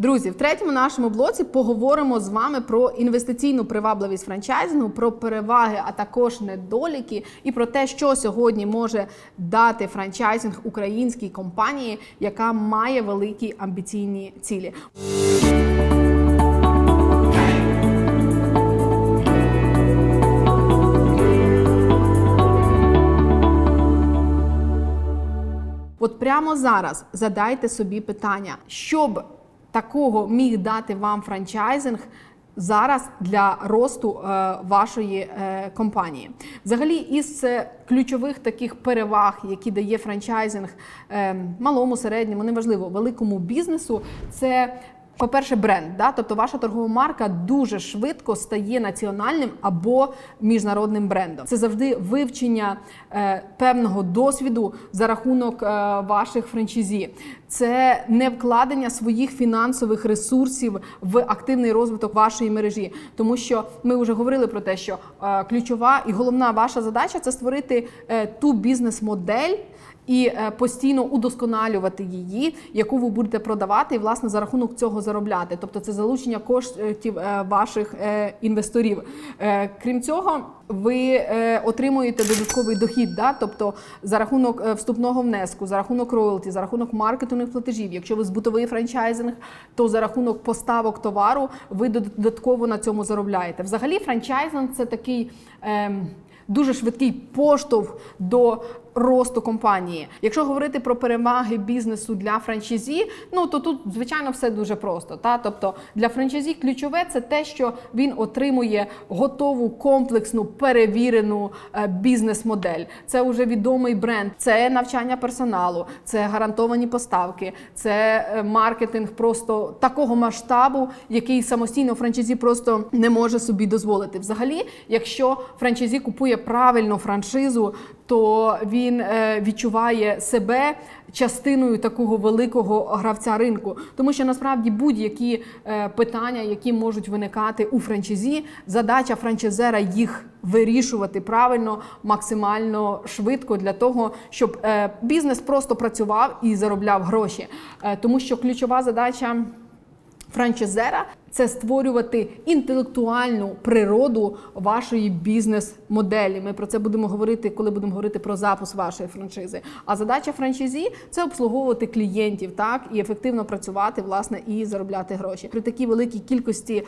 Друзі, в третьому нашому блоці поговоримо з вами про інвестиційну привабливість франчайзингу, про переваги, а також недоліки, і про те, що сьогодні може дати франчайзинг українській компанії, яка має великі амбіційні цілі. От прямо зараз задайте собі питання, що б такого міг дати вам франчайзинг зараз для росту е, вашої е, компанії. Взагалі, із е, ключових таких переваг, які дає франчайзинг малому, середньому, неважливо, великому бізнесу, це по-перше, бренд, да? тобто ваша торгова марка дуже швидко стає національним або міжнародним брендом. Це завжди вивчення е, певного досвіду за рахунок е, ваших франчайзі. Це не вкладення своїх фінансових ресурсів в активний розвиток вашої мережі, тому що ми вже говорили про те, що е, ключова і головна ваша задача це створити е, ту бізнес-модель і е, постійно удосконалювати її, яку ви будете продавати, і власне за рахунок цього заробляти. Тобто це залучення коштів е, ваших е, інвесторів. Крім цього, ви отримуєте додатковий дохід, да? тобто за рахунок вступного внеску, за рахунок роялті, за рахунок маркетингових платежів. Якщо ви збутовий франчайзинг, то за рахунок поставок товару ви додатково на цьому заробляєте. Взагалі, франчайзинг це такий. ем, Дуже швидкий поштовх до росту компанії. Якщо говорити про переваги бізнесу для франчайзі, ну то тут звичайно все дуже просто. Та тобто для франчайзі ключове це те, що він отримує готову комплексну перевірену е, бізнес-модель. Це вже відомий бренд, це навчання персоналу, це гарантовані поставки, це е, маркетинг просто такого масштабу, який самостійно франчайзі просто не може собі дозволити. Взагалі, якщо франчайзі купує правильну франшизу, то він е, відчуває себе частиною такого великого гравця ринку, тому що насправді будь-які е, питання, які можуть виникати у франчайзі, задача франчайзера їх вирішувати правильно, максимально швидко для того, щоб е, бізнес просто працював і заробляв гроші, тому що ключова задача. Франчайзера це створювати інтелектуальну природу вашої бізнес-моделі. Ми про це будемо говорити, коли будемо говорити про запуск вашої франшизи. А задача франшизі це обслуговувати клієнтів, так і ефективно працювати, власне, і заробляти гроші при такій великій кількості.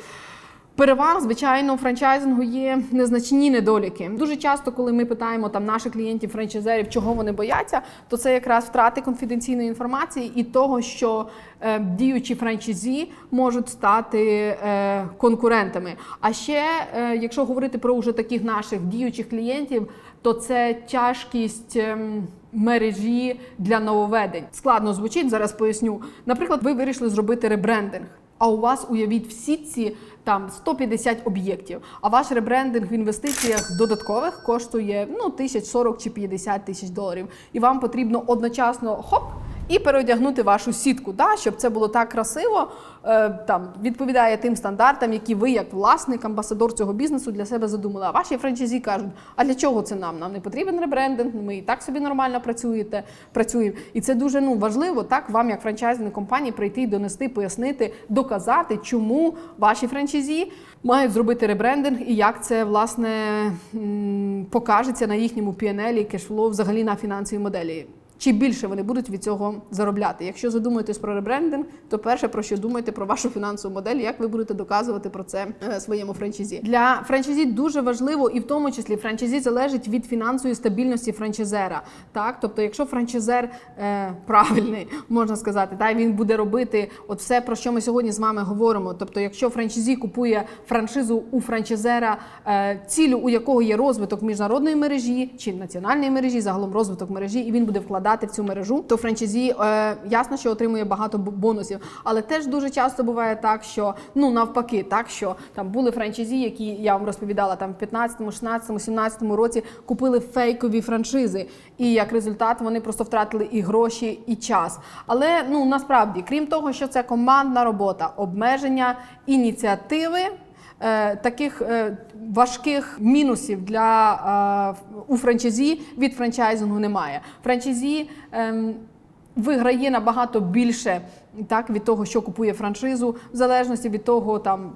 Переваг, звичайно, у франчайзингу є незначні недоліки. Дуже часто, коли ми питаємо там наших клієнтів, франчайзерів, чого вони бояться, то це якраз втрати конфіденційної інформації і того, що е, діючі франчайзі можуть стати е, конкурентами. А ще, е, якщо говорити про вже таких наших діючих клієнтів, то це тяжкість. ем, Мережі для нововведень складно звучить. Зараз поясню. Наприклад, ви вирішили зробити ребрендинг. А у вас уявіть в сітці там 150 об'єктів. А ваш ребрендинг в інвестиціях додаткових коштує ну тисяч 40 чи 50 тисяч доларів. І вам потрібно одночасно хоп. І переодягнути вашу сітку, да, щоб це було так красиво, е, там відповідає тим стандартам, які ви, як власник, амбасадор цього бізнесу, для себе задумали. А ваші франчайзі кажуть, а для чого це нам? Нам не потрібен ребрендинг, ми і так собі нормально працюєте, працюємо. І це дуже ну важливо, так вам, як франчайзинг компанії, прийти, донести, пояснити, доказати, чому ваші франчайзі мають зробити ребрендинг і як це власне покажеться на їхньому P&L, кешфлоу, взагалі на фінансовій моделі. Чи більше вони будуть від цього заробляти? Якщо задумуєтесь про ребрендинг, то перше про що думаєте про вашу фінансову модель, як ви будете доказувати про це е, своєму франчайзі. Для франчайзі дуже важливо, і в тому числі франчайзі залежить від фінансової стабільності франчайзера. Так, тобто, якщо франчайзер е, правильний, можна сказати, та він буде робити от все, про що ми сьогодні з вами говоримо. Тобто, якщо франчайзі купує франшизу у франчайзера, е, цілю у якого є розвиток міжнародної мережі чи національної мережі, загалом розвиток мережі, і він буде вкладати в цю мережу, то франчайзі е, ясно, що отримує багато бонусів. Але теж дуже часто буває так, що ну навпаки, так що там були франчайзі, які я вам розповідала там в 15, 16, 17 році купили фейкові франшизи, і як результат вони просто втратили і гроші, і час. Але ну насправді, крім того, що це командна робота, обмеження ініціативи. Е, таких е, важких мінусів для е, у франчайзі від франчайзингу немає. Франчайзі ем, виграє набагато більше так від того, що купує франшизу, в залежності від того, там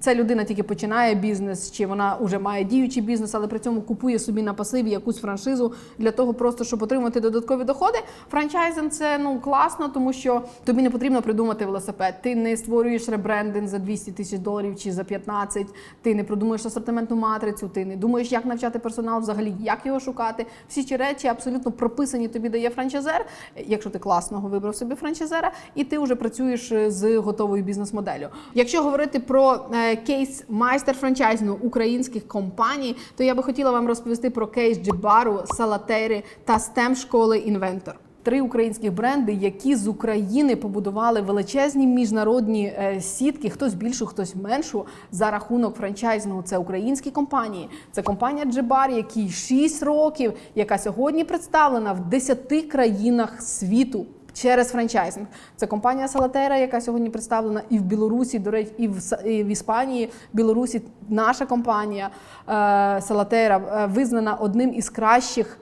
ця людина тільки починає бізнес, чи вона вже має діючий бізнес, але при цьому купує собі на пасиві якусь франшизу для того, просто щоб отримати додаткові доходи. Франчайзинг це ну класно, тому що тобі не потрібно придумати велосипед. Ти не створюєш ребрендинг за 200 тисяч доларів чи за 15, Ти не продумуєш асортиментну матрицю, ти не думаєш, як навчати персонал, взагалі як його шукати. Всі ці речі абсолютно прописані тобі дає франчайзер, якщо ти класного вибрав собі франчайзера, і ти вже працюєш з готовою бізнес-моделлю. Якщо говорити про е, кейс майстер франчайзингу українських компаній, то я би хотіла вам розповісти про кейс Джибару, Салатери та STEM школи Інвентор. Три українських бренди, які з України побудували величезні міжнародні е, сітки, хтось більшу, хтось меншу, за рахунок франчайзингу. Це українські компанії. Це компанія Джибар, якій 6 років, яка сьогодні представлена в 10 країнах світу. Через франчайзинг це компанія Салатера, яка сьогодні представлена і в Білорусі, до речі, і в і в Іспанії. Білорусі наша компанія Салатера е, визнана одним із кращих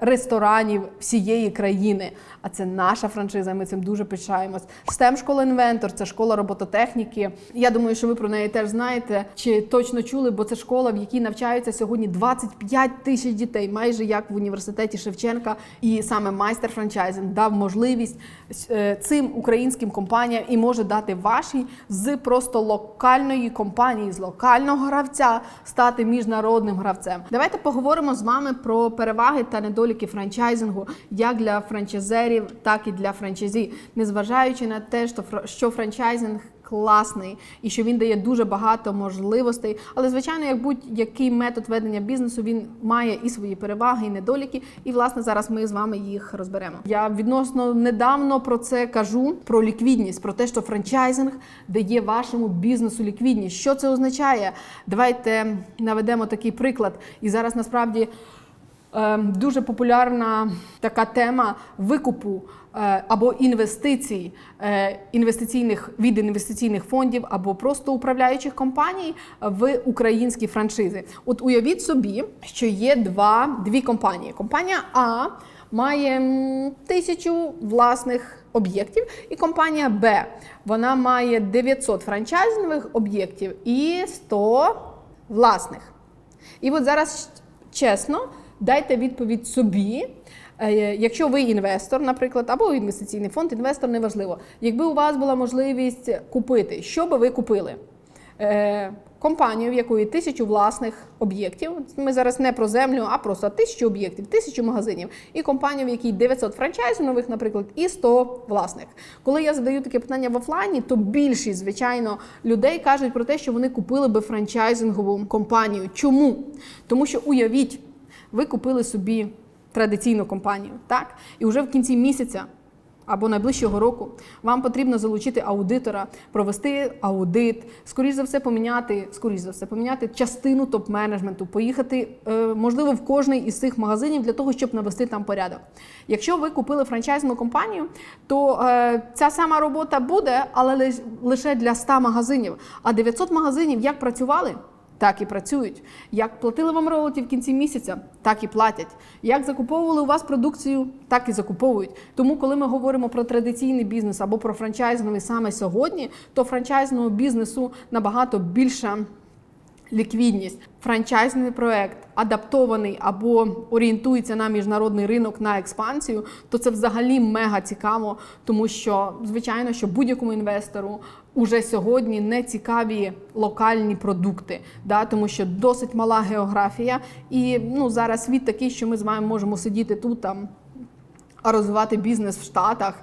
ресторанів всієї країни. А це наша франшиза. Ми цим дуже пишаємось. STEM школа інвентор це школа робототехніки. Я думаю, що ви про неї теж знаєте чи точно чули, бо це школа, в якій навчаються сьогодні 25 тисяч дітей, майже як в університеті Шевченка. І саме майстер франчайзинг дав можливість е, цим українським компаніям і може дати вашій з просто локальної компанії, з локального гравця стати міжнародним гравцем. Давайте поговоримо з вами про переваги та недоліки франчайзингу як для франчайзерів, так і для франчайзі, незважаючи на те, що що франчайзинг класний і що він дає дуже багато можливостей. Але звичайно, як будь-який метод ведення бізнесу, він має і свої переваги, і недоліки. І власне зараз ми з вами їх розберемо. Я відносно недавно про це кажу: про ліквідність, про те, що франчайзинг дає вашому бізнесу ліквідність. Що це означає? Давайте наведемо такий приклад. І зараз насправді. Е, Дуже популярна така тема викупу е, або інвестицій е, інвестиційних від інвестиційних фондів або просто управляючих компаній в українські франшизи. От уявіть собі, що є два дві компанії. Компанія А має тисячу власних об'єктів, і компанія Б вона має 900 франчайзингових об'єктів і 100 власних. І от зараз чесно, дайте відповідь собі. Е, Якщо ви інвестор, наприклад, або інвестиційний фонд, інвестор неважливо. Якби у вас була можливість купити, що би ви купили? Е, Компанію, в якої тисячу власних об'єктів. Ми зараз не про землю, а просто тисячу об'єктів, тисячу магазинів. І компанію, в якій 900 франчайзингових, наприклад, і 100 власних. Коли я задаю таке питання в офлайні, то більшість, звичайно, людей кажуть про те, що вони купили би франчайзингову компанію. Чому? Тому що уявіть, ви купили собі традиційну компанію, так? І вже в кінці місяця або найближчого року вам потрібно залучити аудитора, провести аудит, скоріш за все поміняти, скоріш за все поміняти частину топ-менеджменту, поїхати, е, можливо, в кожний із цих магазинів для того, щоб навести там порядок. Якщо ви купили франчайзну компанію, то е, ця сама робота буде, але лише для 100 магазинів. А 900 магазинів як працювали? Так і працюють. Як платили вам роялті в кінці місяця, так і платять. Як закуповували у вас продукцію, так і закуповують. Тому, коли ми говоримо про традиційний бізнес або про франчайзинговий саме сьогодні, то франчайзного бізнесу набагато більша ліквідність. Франчайзний проект адаптований або орієнтується на міжнародний ринок на експансію, то це взагалі мега цікаво, тому що звичайно, що будь-якому інвестору уже сьогодні не цікаві локальні продукти, да, тому що досить мала географія, і ну зараз світ такий, що ми з вами можемо сидіти тут там. Розвивати бізнес в Штатах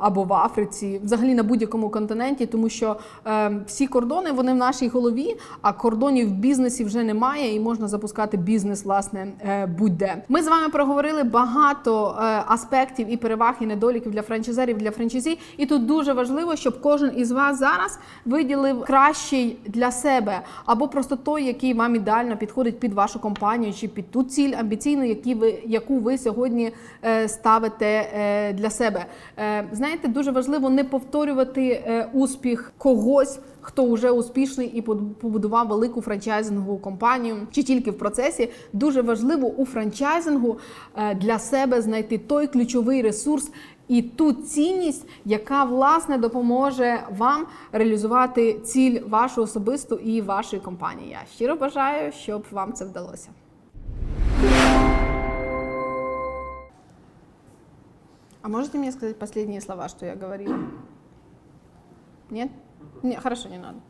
або в Африці, взагалі на будь-якому континенті, тому що е, всі кордони вони в нашій голові, а кордонів в бізнесі вже немає, і можна запускати бізнес власне е, будь-де. Ми з вами проговорили багато е, аспектів і переваг і недоліків для франчайзерів, для франчайзі. І тут дуже важливо, щоб кожен із вас зараз виділив кращий для себе або просто той, який вам ідеально підходить під вашу компанію, чи під ту ціль амбіційну, які ви яку ви сьогодні е, ставите е, для себе. Е, Знаєте, дуже важливо не повторювати е, успіх когось. Хто вже успішний і побудував велику франчайзингову компанію, чи тільки в процесі, дуже важливо у франчайзингу е, для себе знайти той ключовий ресурс і ту цінність, яка власне допоможе вам реалізувати ціль вашу особисту і вашої компанії. Я щиро бажаю, щоб вам це вдалося. А можете мне сказать последние слова, что я говорила? Нет? Нет, хорошо, не надо.